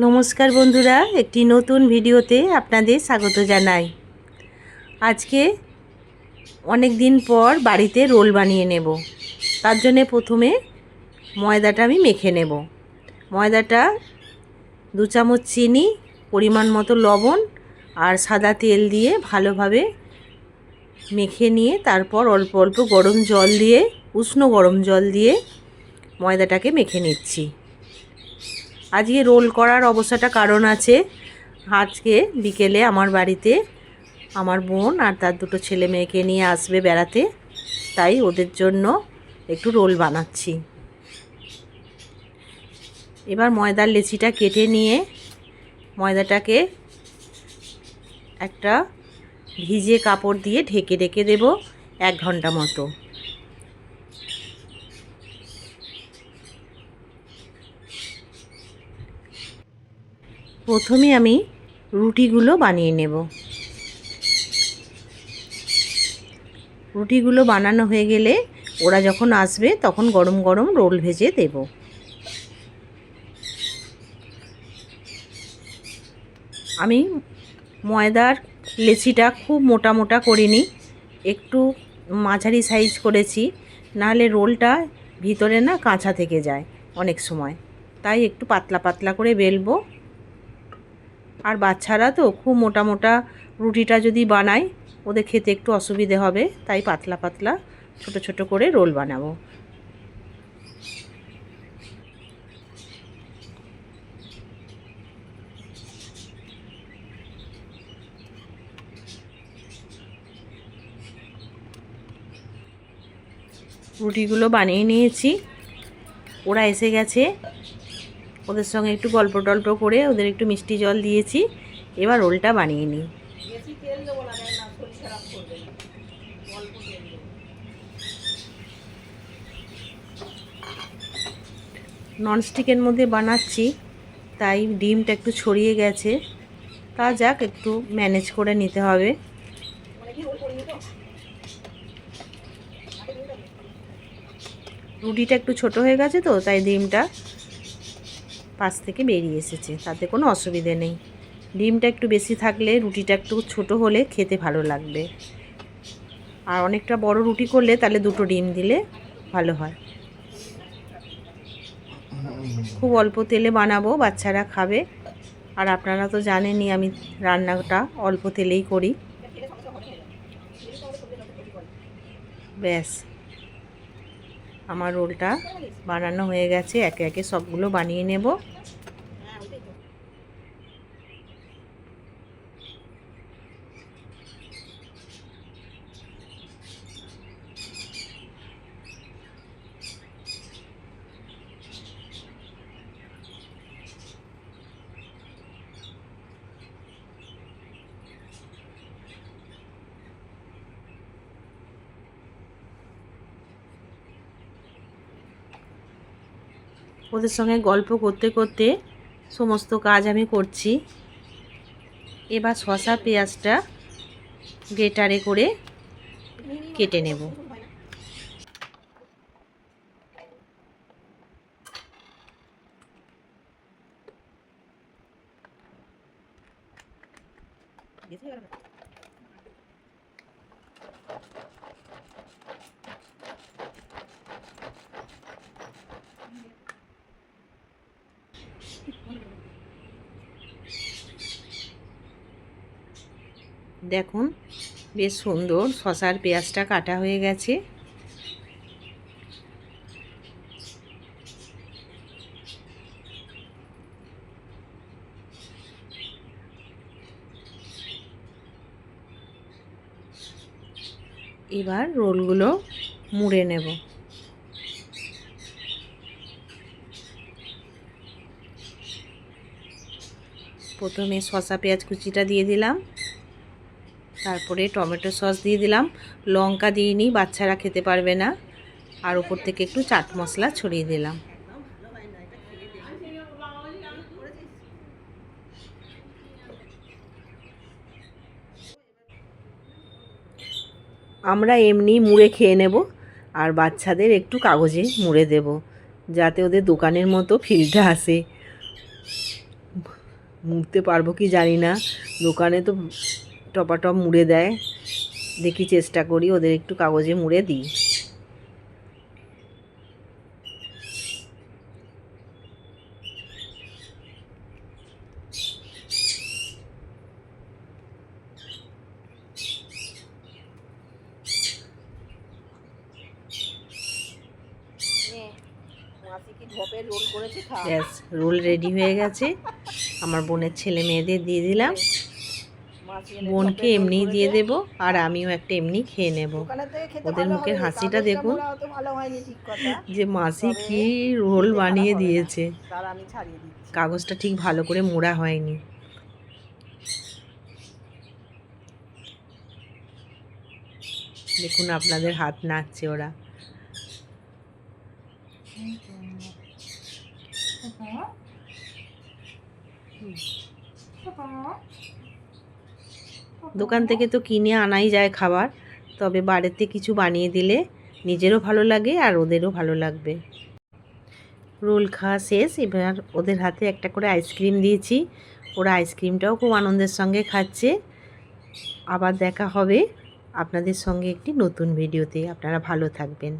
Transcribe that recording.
নমস্কার বন্ধুরা, একটি নতুন ভিডিওতে আপনাদের স্বাগত জানাই। আজকে অনেক দিন পর বাড়িতে রোল বানিয়ে নেব। তার জন্যে প্রথমে ময়দাটা আমি মেখে নেব। ময়দাটা দু চামচ চিনি, পরিমাণ মতো লবণ আর সাদা তেল দিয়ে ভালোভাবে মেখে নিয়ে তারপর অল্প অল্প গরম জল দিয়ে, উষ্ণ গরম জল দিয়ে ময়দাটাকে মেখে নিচ্ছি। আজকে রোল করার অবস্থাটা কারণ আছে। আজকে বিকেলে আমার বাড়িতে আমার বোন আর তার দুটো ছেলে মেয়েকে নিয়ে আসবে বেড়াতে। তাই ওদের জন্য একটু রোল বানাচ্ছি। এবার ময়দার লেচিটা কেটে নিয়ে ময়দাটাকে একটা ভিজে কাপড় দিয়ে ঢেকে রেখে দেব এক ঘণ্টা মতো। প্রথমে আমি রুটিগুলো বানিয়ে নেব। রুটিগুলো বানানো হয়ে গেলে ওরা যখন আসবে তখন গরম গরম রোল ভেজে দেব। আমি ময়দার লেচিটা খুব মোটা মোটা করিনি, একটু মাঝারি সাইজ করেছি, নাহলে রোলটা ভিতরে না কাঁচা থেকে যায় অনেক সময়। তাই একটু পাতলা পাতলা করে বেলবো। আর বাচ্চারা তো খুব মোটা মোটা রুটিটা যদি বানাই ওদের খেতে একটু অসুবিধে হবে, তাই পাতলা পাতলা ছোট ছোট করে রোল বানাবো। রুটিগুলো বানিয়ে নিয়েছি। ওরা এসে গেছে। ওদের সঙ্গে একটু গল্প টল্প করে ওদের একটু মিষ্টি জল দিয়েছি। এবার রোলটা বানিয়ে নিই। ননস্টিকের মধ্যে বানাচ্ছি তাই ডিমটা একটু ছড়িয়ে গেছে। তা যাক একটু ম্যানেজ করে নিতে হবে। রুটিটা একটু ছোট হয়ে গেছে তো তাই ডিমটা পাশ থেকে বেরিয়ে এসেছে, তাতে কোনো অসুবিধে নেই। ডিমটা একটু বেশি থাকলে রুটিটা একটু ছোট হলে খেতে ভালো লাগবে। আর অনেকটা বড় রুটি করলে তাহলে দুটো ডিম দিলে ভালো হয়। খুব অল্প তেলে বানাবো, বাচ্চারা খাবে। আর আপনারা তো জানেনই আমি রান্নাটা অল্প তেলেই করি। ব্যাস। আমার রোলটা বানানো হয়ে গেছে। একে একে সবগুলো বানিয়ে নেব। ওদের সঙ্গে গল্প করতে করতে সমস্ত কাজ আমি করছি। এবার শশা পেঁয়াজটা গ্রেটারে করে কেটে নেব। দেখুন, বেশ সুন্দর শশার পেঁয়াজটা কাটা হয়ে গেছে। এবার রোলগুলো মুড়ে নেব। প্রথমে শশা পেঁয়াজ কুচিটা দিয়ে দিলাম। তারপরে টমেটো সস দিয়ে দিলাম। লঙ্কা দিইনি, বাচ্চারা খেতে পারবে না। আর উপর থেকে একটু চাট মশলা ছড়িয়ে দিলাম। আমরা এমনি মুড়ে খেয়ে নেব, আর বাচ্চাদের একটু কাগজে মুড়ে দেব, যাতে ওদের দোকানের মতো ফিলটা আসে। মুড়তে পারব কি জানি না। দোকানে তো টপাটপ মুড়ে দেয়। দেখি চেষ্টা করি ওদের একটু কাগজে মুড়ে দিই। রোল রেডি হয়ে গেছে। আমার বোনের ছেলে মেয়েদের দিয়ে দিলাম। বোনকে এমনিই দিয়ে দেব আর আমিও একটা এমনি খেয়ে নেব। ওদের মুখের হাসিটা দেখুন যে মাসি কি রোল বানিয়ে দিয়েছে। কাগজটা ঠিক ভালো করে মোড়া হয়নি। দেখুন আপনাদের হাত নাচছে ওরা। দোকান থেকে তো কিনে আনাই যায় খাবার, তবে বাড়িতে কিছু বানিয়ে দিলে নিজেরও ভালো লাগে আর ওদেরও ভালো লাগবে। রোল খাওয়া শেষ, এবার ওদের হাতে একটা করে আইসক্রিম দিয়েছি। ওরা আইসক্রিমটাও খুব আনন্দের সঙ্গে খাচ্ছে। আবার দেখা হবে আপনাদের সঙ্গে একটি নতুন ভিডিওতে। আপনারা ভালো থাকবেন।